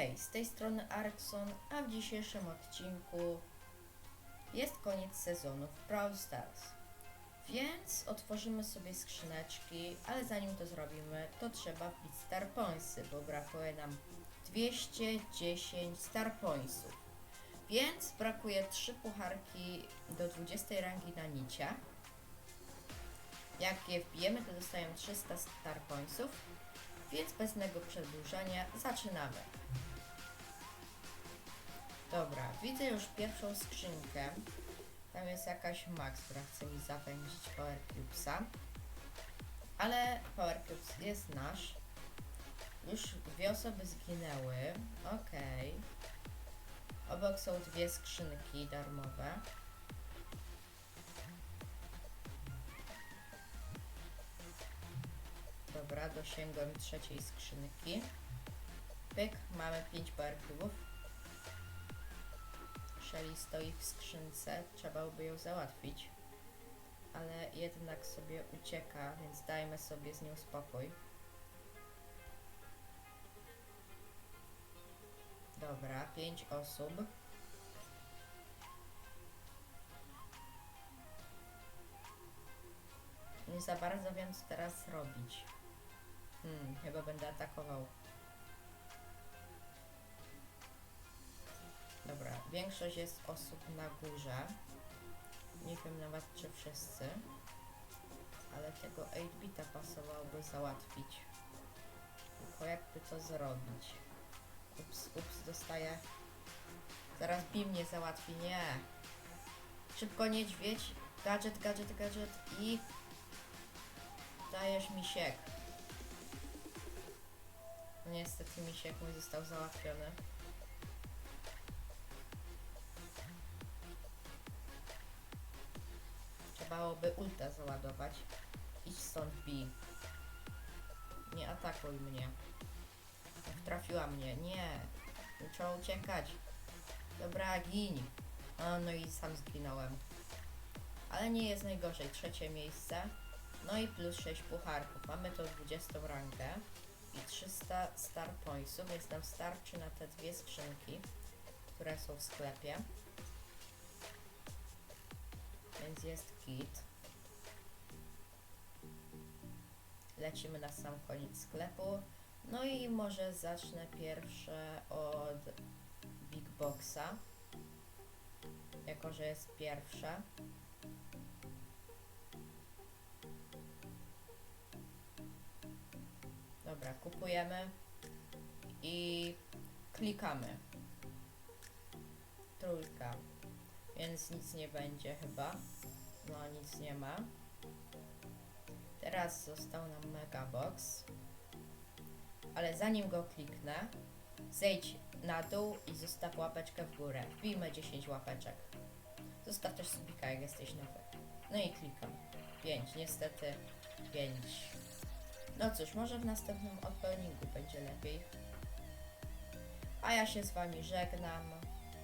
Hej, z tej strony Arkson, a w dzisiejszym odcinku jest koniec sezonu w Brawl Stars. Więc otworzymy sobie skrzyneczki, ale zanim to zrobimy, to trzeba wbić Star Pointsy, bo brakuje nam 210 Star Pointsów. Więc brakuje 3 pucharki do 20 rangi na nicia. Jak je wbijemy, to dostajemy 300 Star Pointsów. Więc bez innego przedłużania zaczynamy. Dobra, widzę już pierwszą skrzynkę. Tam jest jakaś Max, która chce mi zapędzić Power Cubesa. Ale Power Cubes jest nasz. Już dwie osoby zginęły. Okej. Obok są dwie skrzynki darmowe. Dobra, dosięgłem trzeciej skrzynki. Pyk, mamy 5 power Shelly stoi w skrzynce, trzeba by ją załatwić. Ale jednak sobie ucieka, więc dajmy sobie z nią spokój. Dobra, 5 osób. Nie za bardzo wiem co teraz robić. Hmm, chyba będę atakował. Większość jest osób na górze. Nie wiem nawet czy wszyscy. Ale tego 8-bita pasowałoby załatwić. Tylko jakby to zrobić? Ups, ups, dostaję. Zaraz Bi mnie załatwi, nie. Szybko niedźwiedź. Gadżet, gadżet, gadżet i... Dajesz mi siek. Niestety misiek mój został załatwiony. Trzeba by ulta załadować. Idź stąd, Bi. Nie atakuj mnie. Ach, Trafiła mnie. Nie. Trzeba uciekać. Dobra, gin. A, no i sam zginąłem. Ale nie jest najgorzej. Trzecie miejsce. No i plus 6 pucharków. Mamy to 20 rankę i 300 star pointsów, więc nam starczy na te dwie skrzynki, które są w sklepie. Więc jest kit. Lecimy na sam koniec sklepu. No i może zacznę pierwsze od Big Boxa. Jako, że jest pierwsze. Dobra, kupujemy i klikamy. Trójka. Więc nic nie będzie chyba. No nic nie ma. Teraz został nam Megabox. Ale zanim go kliknę, zejdź na dół i zostaw łapeczkę w górę. Wbijmy 10 łapeczek. Zostaw też subika, jak jesteś nowy. No i klikam. 5, niestety 5. No cóż, może w następnym odpełniku będzie lepiej. A ja się z Wami żegnam.